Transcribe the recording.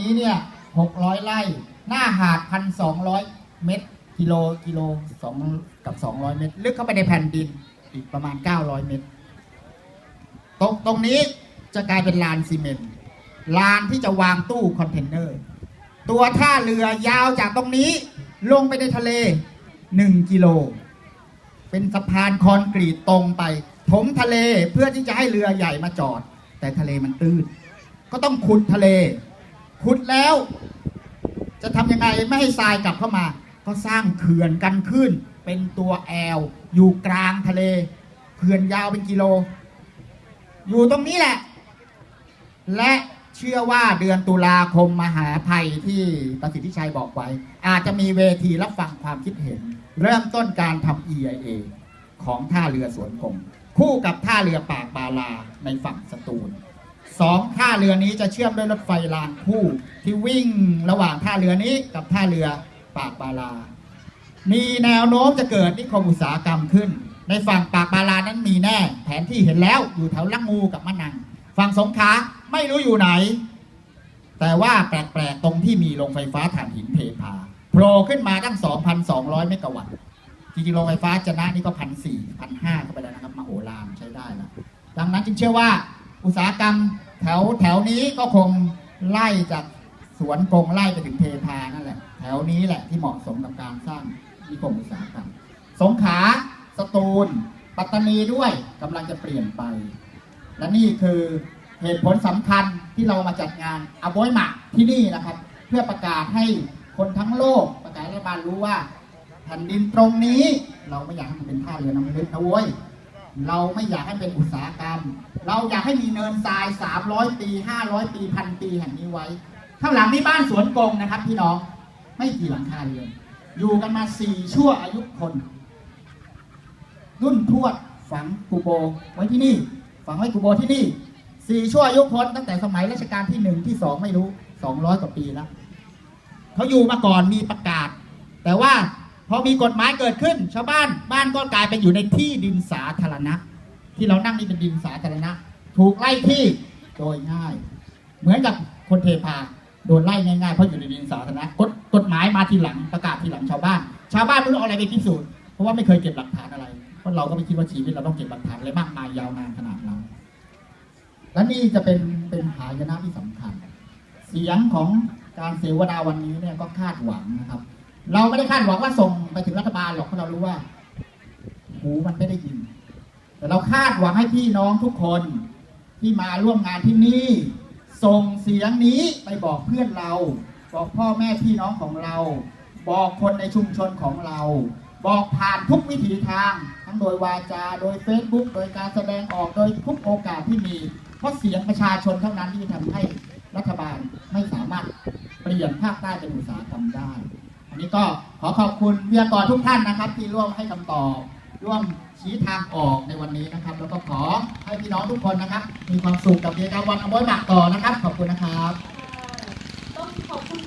นี้เนี่ยหกร้อยไร่ หน้าหาดพันสองร้อยเมตร กิโลกิโลสองกับสองร้อยเมตร ลึกเข้าไปในแผ่นดินอีกประมาณเก้าร้อยเมตร ตรงตรงนี้จะกลายเป็นลานซีเมนต์ลานที่จะวางตู้คอนเทนเนอร์ ตัวท่าเรือยาวจากตรงนี้ลงไปในทะเล1กิโล เป็นสะพานคอนกรีตตรงไป ถมทะเลเพื่อที่จะให้เรือใหญ่มาจอด แต่ทะเลมันตื้น ก็ต้องขุดทะเล ขุดแล้ว จะทำยังไงไม่ให้ทรายกลับเข้ามา ก็สร้างเขื่อนกันขึ้น เป็นตัวแอลอยู่กลางทะเลเขื่อนยาวเป็นกิโล อยู่ตรงนี้แหละ และเชื่อว่าเดือนตุลาคมมหาภัยที่ประสิทธิชัยบอกไว้ อาจจะมีเวทีรับฟังความคิดเห็น เริ่มต้นการทำ EIA ของท่าเรือสวนกงคู่กับท่าเรือปากบาลาในฝั่งสตูล สองท่าเรือนี้จะเชื่อมด้วยรถไฟรางคู่ที่วิ่งระหว่างท่าเรือนี้กับท่าเรือปากบาลา มีแนวโน้มจะเกิดนิคมอุตสาหกรรมขึ้น ในฝั่งปากบาลานั้นมีแน่ แผนที่เห็นแล้วอยู่แถวลังงูกับมะนัง ฝั่งสงขลาไม่รู้อยู่ไหน แต่ว่าแปลกๆตรงที่มีโรงไฟฟ้าถ่านหินเทพาโผล่ขึ้นมาตั้ง 2,200 เมกะวัตต์จริงๆโรงไฟฟ้าจะนะนี่ก็พันสี่พันห้าเข้าไปแล้วนะครับมาโหฬารใช้ได้แล้วดังนั้นจึงเชื่อว่าอุตสาหกรรม แถวแถวนี้ก็คงไล่จากสวนกงไล่ไปถึงเทพานั่นแหละ แถวนี้แหละที่เหมาะสมกับการสร้างนิคมอุตสาหกรรมสงขลาสตูล ปัตตานีด้วยกำลังจะเปลี่ยนไป และนี่คือเหตุผลสำคัญที่เรามาจัดงานอโบยหมักที่นี่นะครับ เพื่อประกาศให้คนทั้งโลกประกาศรัฐบาลรู้ว่า แผ่นดินตรงนี้เราไม่อยากให้มันเป็นท่าเรือน้ำลึกนะเว้ย เราไม่อยากให้เป็นอุตสาหกรรม เราอยากให้มีเนินทราย 300 ปี 500 ปีพันปีแห่งนี้ไว้ ข้างหลังนี่บ้านสวนกงนะครับ พี่น้องไม่กี่หลังคาเรือนอยู่กันมาสี่ชั่วอายุคน รุ่นทวดฝังกูโบไว้ที่นี่ ฝังไว้กูโบที่นี่สี่ชั่วอายุคนตั้งแต่สมัยรัชกาลที่หนึ่งที่สองไม่รู้สองร้อยกว่าปีแล้วเขาอยู่มาก่อนมีประกาศ แต่ว่า พอมีกฎหมายเกิดขึ้น ชาวบ้านบ้านก็กลายไปอยู่ในที่ดินสาธารณะ ที่เรานั่งนี่เป็นดินสาธารณะ ถูกไล่ที่โดยง่าย เหมือนกับคนเทพาโดนไล่ง่ายๆเพราะอยู่ในดินสาธารณะกฎกฎหมายมาทีหลังประกาศทีหลังชาวบ้าน ชาวบ้านไม่รู้เอาอะไรไปพิสูจน์เพราะว่าไม่เคยเก็บหลักฐานอะไรเพราะเราก็ไม่คิดว่าชีวิตเราต้องเก็บหลักฐานอะไรมากมายยาวนานขนาดนั้นและนี่จะเป็นเป็นหายนะที่สำคัญ เสียงของการเสวนาวันนี้เนี่ยก็คาดหวังนะครับ เราไม่ได้คาดหวังว่าส่งไปถึงรัฐบาลหรอกเพราะเรารู้ว่า หูมันไม่ได้ยิน แต่เราคาดหวังให้พี่น้องทุกคนที่มาร่วมงานที่นี่ ส่งเสียงนี้ไปบอกเพื่อนเรา บอกพ่อแม่พี่น้องของเรา บอกคนในชุมชนของเรา บอกผ่านทุกวิถีทาง ทั้งโดยวาจา โดย Facebook โดยการแสดงออกโดยทุกโอกาสที่มี เพราะเสียงประชาชนเท่านั้นที่จะทำให้รัฐบาลไม่สามารถเปลี่ยนภาคใต้เป็นอุตสาหกรรมได้ันนี้ก็ขอขอบคุณวิทยากรทุกท่านนะครับ ที่ร่วมให้คำตอบร่วมชี้ทางออกในวันนี้นะครับ แล้วก็ขอให้พี่น้องทุกคนนะครับ มีความสุขกับกิจกรรมวันอมวยหมากต่อนะครับ ขอบคุณนะครับ